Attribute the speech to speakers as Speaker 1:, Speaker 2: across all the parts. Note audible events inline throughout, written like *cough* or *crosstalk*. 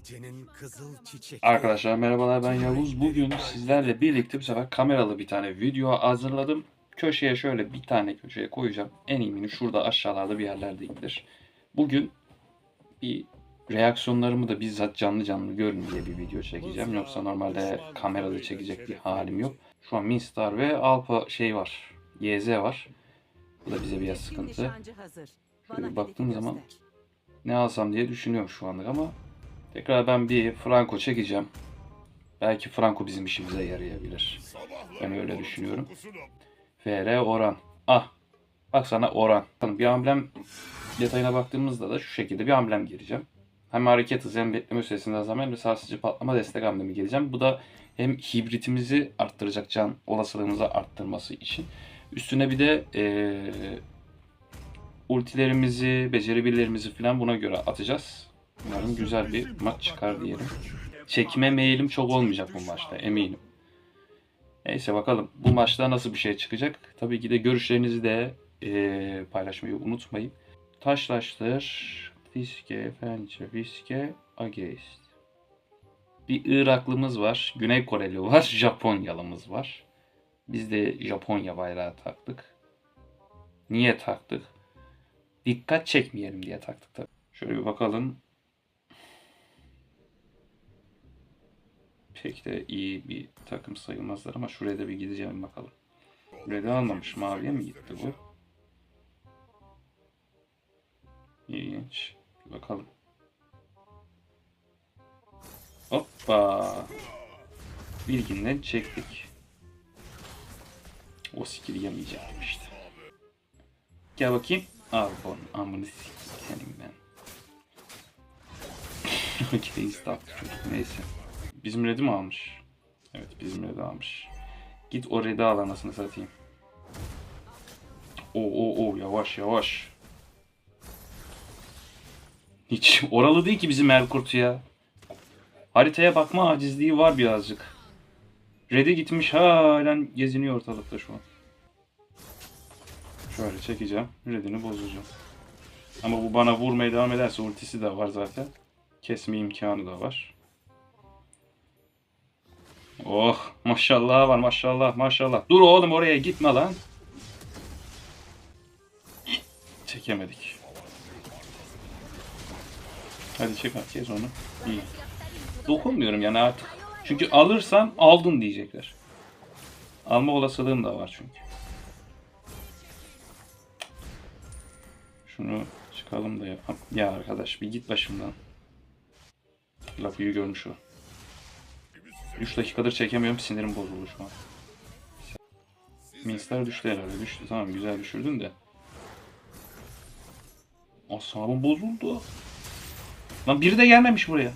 Speaker 1: Gecenin kızıl çiçek.
Speaker 2: Arkadaşlar merhabalar ben Yavuz. Bugün sizlerle birlikte bu sefer kameralı bir tane video hazırladım. Köşeye şöyle bir tane köşeye koyacağım. En iyimini şurada aşağılarda bir yerlerde indir. Bugün bir reaksiyonlarımı da bizzat canlı canlı görün diye bir video çekeceğim. Yoksa normalde kamerada çekecek bir halim yok. Şu an Minstar ve Alpa şey var. YZ var. Bu da bize biraz sıkıntı. Şöyle baktığım zaman ne alsam diye düşünüyorum şu anlık ama tekrar ben bir Franco çekeceğim. Belki Franco bizim işimize yarayabilir. Ben öyle düşünüyorum. FR Oran. Ah. Bak sana Oran. Bir amblem detayına baktığımızda da şu şekilde bir amblem gireceğim. Hem hareket hızı hem bekleme süresinde azalma hem de sarsıcı patlama destek amblemi gireceğim. Bu da hem hibritimizi arttıracak can olasılığımızı arttırması için. Üstüne bir de eee ultilerimizi, beceri birlerimizi falan buna göre atacağız. Umarım güzel bir maç çıkar diyelim. Çekme meyilim çok olmayacak bu maçta eminim. Neyse bakalım bu maçta nasıl bir şey çıkacak. Tabii ki de görüşlerinizi de eee, paylaşmayı unutmayın. Taşlaştır, Fiske, Fençe, Fiske, Ageist. Bir Iraklımız var, Güney Koreli var, *laughs* Japonyalımız var. Biz de Japonya bayrağı taktık. Niye taktık? dikkat çekmeyelim diye taktık tabii. Şöyle bir bakalım. Pek de iyi bir takım sayılmazlar ama şuraya da bir gideceğim bakalım. Buraya almamış. Maviye mi gitti bu? İlginç. Bir bakalım. Hoppa. Bilginden çektik. O skill yemeyecektim işte. Gel bakayım. Al bunu. Amını sikerim ben. *laughs* Okey stop çocuk neyse. Bizim red'i mi almış? Evet bizim red'i almış. Git o red'i al anasını satayım. Oo oo oo yavaş yavaş. Hiç oralı değil ki bizim Erkurt ya. Haritaya bakma acizliği var birazcık. Red'e gitmiş halen geziniyor ortalıkta şu an. Şöyle çekeceğim. Red'ini bozacağım. Ama bu bana vurmaya devam ederse ultisi de var zaten. Kesme imkanı da var. Oh maşallah var maşallah maşallah. Dur oğlum oraya gitme lan. Çekemedik. Hadi çek kes onu. İyi. Dokunmuyorum yani artık. Çünkü alırsan aldın diyecekler. Alma olasılığım da var çünkü. Şunu çıkalım da ya. Ya arkadaş bir git başımdan. Lafı iyi görmüş o. 3 dakikadır çekemiyorum sinirim bozuldu şu an. Minstar düştü herhalde düştü tamam güzel düşürdün de. Asabım bozuldu. Lan biri de gelmemiş buraya.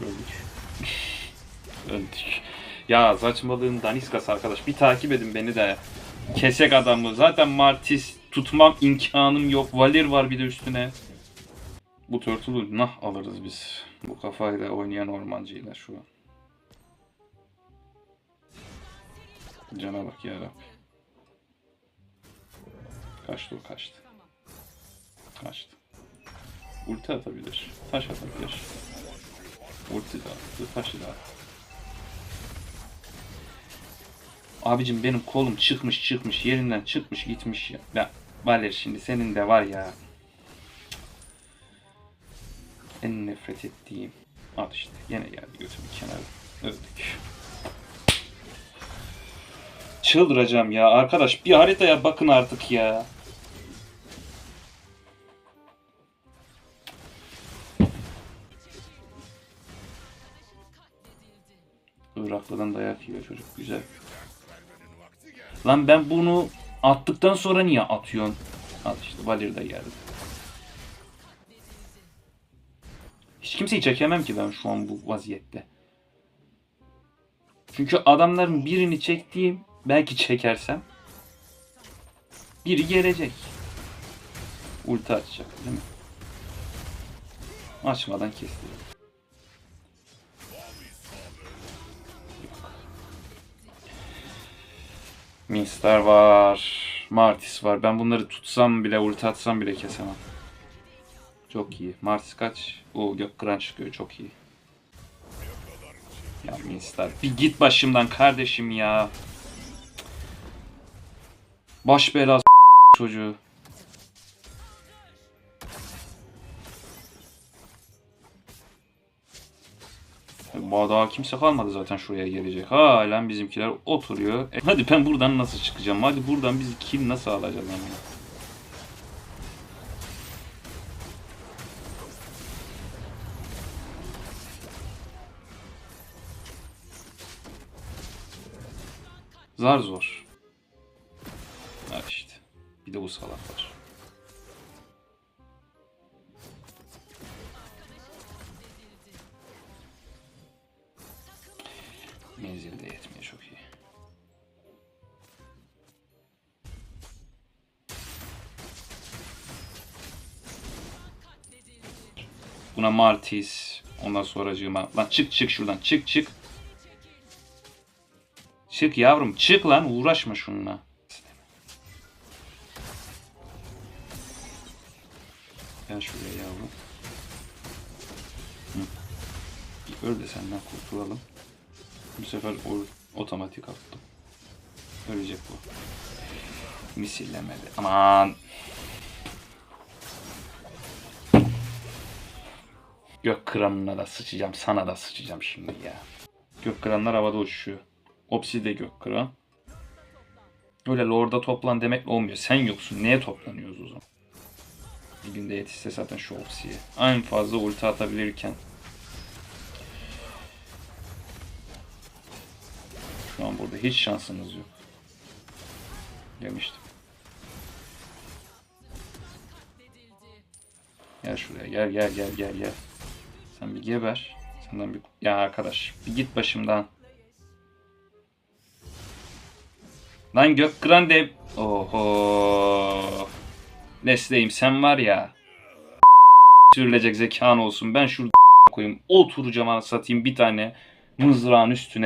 Speaker 2: Öldük. *laughs* Öldük. Ya saçmalığın daniskası arkadaş. Bir takip edin beni de. Kesek adamı. Zaten Martis tutmam imkanım yok. Valir var bir de üstüne. Bu turtle'u nah alırız biz. Bu kafayla oynayan ormancıyla şu an. Cana bak ya Kaçtı o kaçtı. Kaçtı. Ulti atabilir. Taş atabilir. Ulti de attı. Taşı da attı. Abicim benim kolum çıkmış çıkmış yerinden çıkmış gitmiş ya. Ya Valer şimdi senin de var ya. En nefret ettiğim. Al işte yine geldi götümü kenara. Öldük. Çıldıracağım ya arkadaş bir haritaya bakın artık ya. Iraklı'dan dayak yiyor çocuk güzel. Lan ben bunu attıktan sonra niye atıyorsun? Al işte Valir de geldi. Hiç kimseyi çekemem ki ben şu an bu vaziyette. Çünkü adamların birini çektiğim belki çekersem biri gelecek. Ulti açacak değil mi? Açmadan kesti. Minstar var. Martis var. Ben bunları tutsam bile ulti atsam bile kesemem. Çok iyi. Mars kaç? O gök kıran çıkıyor. Çok iyi. Ya Minstar bir git başımdan kardeşim ya. Baş belası çocuğu. Daha kimse kalmadı zaten şuraya gelecek. Halen bizimkiler oturuyor. E, hadi ben buradan nasıl çıkacağım? Hadi buradan biz kill nasıl alacağız yani? Zar zor. Ha işte. Bir de bu salak var. Menzil de yetmiyor çok iyi. Buna Martis. Ondan sonracığıma. Lan çık çık şuradan. Çık çık. Çık yavrum. Çık lan. Uğraşma şununla. Gel şuraya yavrum. Hı. Öl de senden kurtulalım. Bu sefer otomatik attım. Ölecek bu. Misillemedi. Aman. Gök kıranına da sıçacağım. Sana da sıçacağım şimdi ya. Gök kıranlar havada uçuşuyor. Opsi de gök kıran. Öyle lorda toplan demekle olmuyor. Sen yoksun. Neye toplanıyoruz o zaman? Bir günde yetişse zaten şu opsiye. En fazla ulti atabilirken Şu an burada hiç şansınız yok. Demiştim. Gel şuraya gel gel gel gel gel. Sen bir geber. Senden bir... Ya arkadaş bir git başımdan. Lan gök grande. Oho. Nesleğim sen var ya. Sürülecek zekan olsun. Ben şurada koyayım. Oturacağım ana satayım bir tane mızrağın üstüne.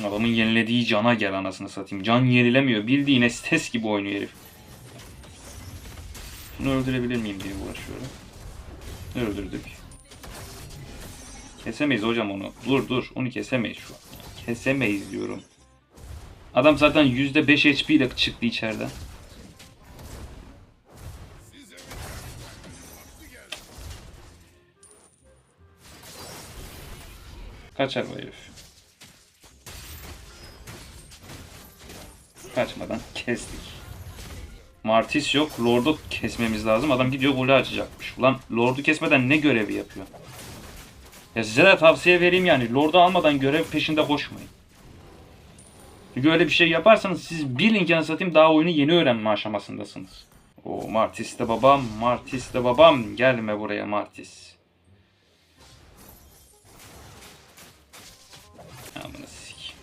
Speaker 2: Adamın yenilediği cana gel anasını satayım. Can yenilemiyor. Bildiğin estes gibi oynuyor herif. Bunu öldürebilir miyim diye uğraşıyorum. Öldürdük. Kesemeyiz hocam onu. Dur dur. Onu kesemeyiz şu an. Kesemeyiz diyorum. Adam zaten %5 HP ile çıktı içeriden. Kaçar bu herif. Kaçmadan kestik. Martis yok. Lord'u kesmemiz lazım. Adam gidiyor golü açacakmış. Ulan Lord'u kesmeden ne görevi yapıyor? Ya size de tavsiye vereyim yani. Lord'u almadan görev peşinde koşmayın. Çünkü öyle bir şey yaparsanız siz bir linkini satayım daha oyunu yeni öğrenme aşamasındasınız. O Martis de babam, Martis de babam. Gelme buraya Martis. Amına sik.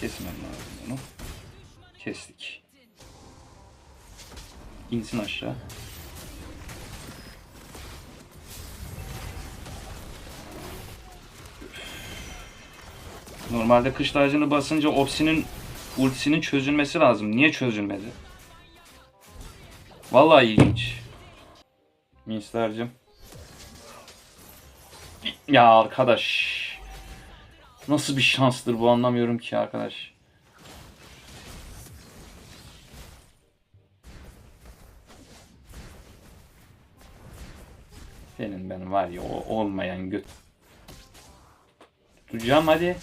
Speaker 2: Kesmem lazım bunu. Kestik. İnsin aşağı. Normalde kış tacını basınca Opsi'nin ultisinin çözülmesi lazım. Niye çözülmedi? Vallahi ilginç. Minsler'cim. Ya arkadaş. Nasıl bir şanstır bu anlamıyorum ki arkadaş. Senin ben var ya olmayan göt. Tutacağım hadi.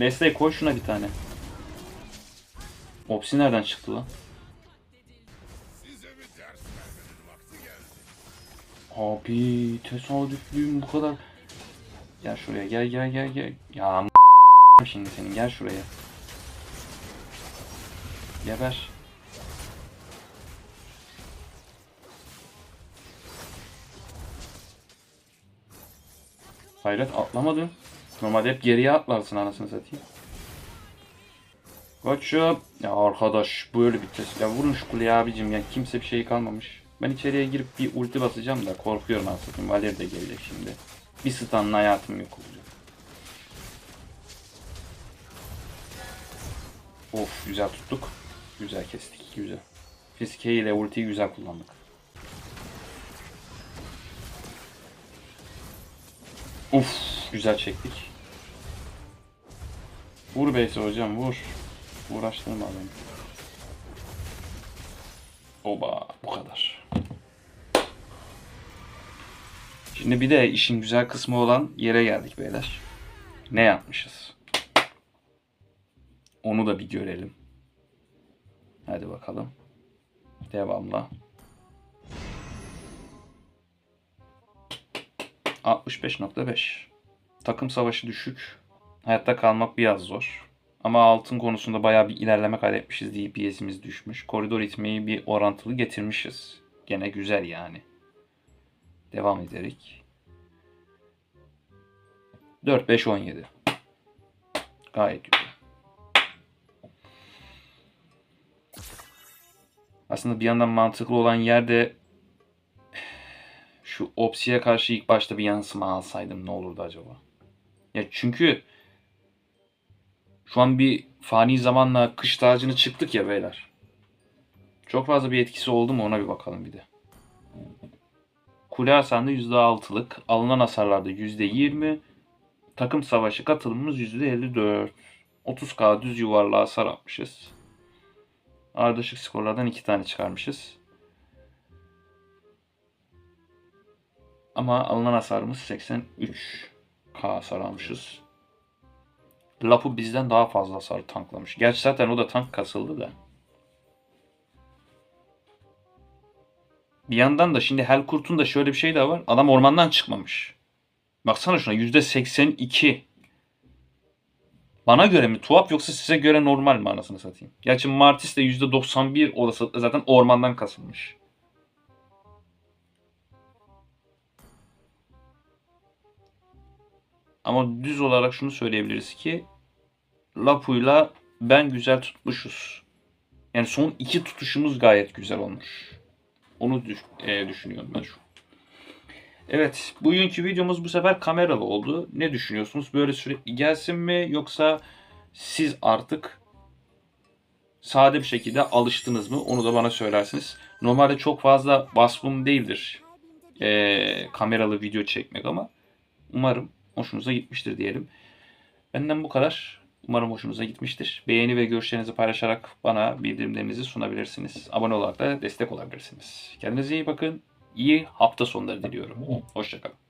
Speaker 2: Leslie koy şuna bir tane. Opsi nereden çıktı lan? Abi tesadüflüyüm bu kadar. Gel şuraya gel gel gel gel. Ya şimdi senin gel şuraya. Geber. Hayret atlamadın. Normalde hep geriye atlarsın anasını satayım. Koçum. Ya arkadaş böyle test. Ya vurun şu kuleye abicim ya kimse bir şey kalmamış. Ben içeriye girip bir ulti basacağım da korkuyorum anasını satayım. Valer de gelecek şimdi. Bir stunla hayatım yok olacak. Of güzel tuttuk. Güzel kestik. Güzel. Fiske ile ultiyi güzel kullandık. Uf, güzel çektik. Vur Beyse hocam vur. Uğraştırma beni. Oba bu kadar. Şimdi bir de işin güzel kısmı olan yere geldik beyler. Ne yapmışız? Onu da bir görelim. Hadi bakalım. Devamla. 65.5. Takım savaşı düşük. Hayatta kalmak biraz zor. Ama altın konusunda bayağı bir ilerleme kaydetmişiz. DPS'imiz düşmüş. Koridor itmeyi bir orantılı getirmişiz. Gene güzel yani. Devam ederek. 4, 5, 17. Gayet güzel. Aslında bir yandan mantıklı olan yerde şu Opsi'ye karşı ilk başta bir yansıma alsaydım ne olurdu acaba? Ya çünkü şu an bir fani zamanla kış tacını çıktık ya beyler. Çok fazla bir etkisi oldu mu ona bir bakalım bir de. Kule hasarında %6'lık, alınan hasarlarda %20, takım savaşı katılımımız %54. 30k düz yuvarlığa hasar atmışız. Ardışık skorlardan 2 tane çıkarmışız. Ama alınan hasarımız 83 k hasar almışız. Lapu bizden daha fazla hasar tanklamış. Gerçi zaten o da tank kasıldı da. Bir yandan da şimdi Helkurt'un da şöyle bir şey de var. Adam ormandan çıkmamış. Baksana şuna %82. Bana göre mi tuhaf yoksa size göre normal mi anasını satayım? Gerçi Martis de %91 olasılıkla zaten ormandan kasılmış. Ama düz olarak şunu söyleyebiliriz ki Lapu'yla ben güzel tutmuşuz. Yani son iki tutuşumuz gayet güzel olmuş. Onu düş- e, düşünüyorum ben şu. Evet, bugünkü videomuz bu sefer kameralı oldu. Ne düşünüyorsunuz? Böyle sürekli gelsin mi yoksa siz artık sade bir şekilde alıştınız mı? Onu da bana söylersiniz. Normalde çok fazla vasfım değildir e, kameralı video çekmek ama umarım hoşunuza gitmiştir diyelim. Benden bu kadar. Umarım hoşunuza gitmiştir. Beğeni ve görüşlerinizi paylaşarak bana bildirimlerinizi sunabilirsiniz. Abone olarak da destek olabilirsiniz. Kendinize iyi bakın. İyi hafta sonları diliyorum. Hoşçakalın.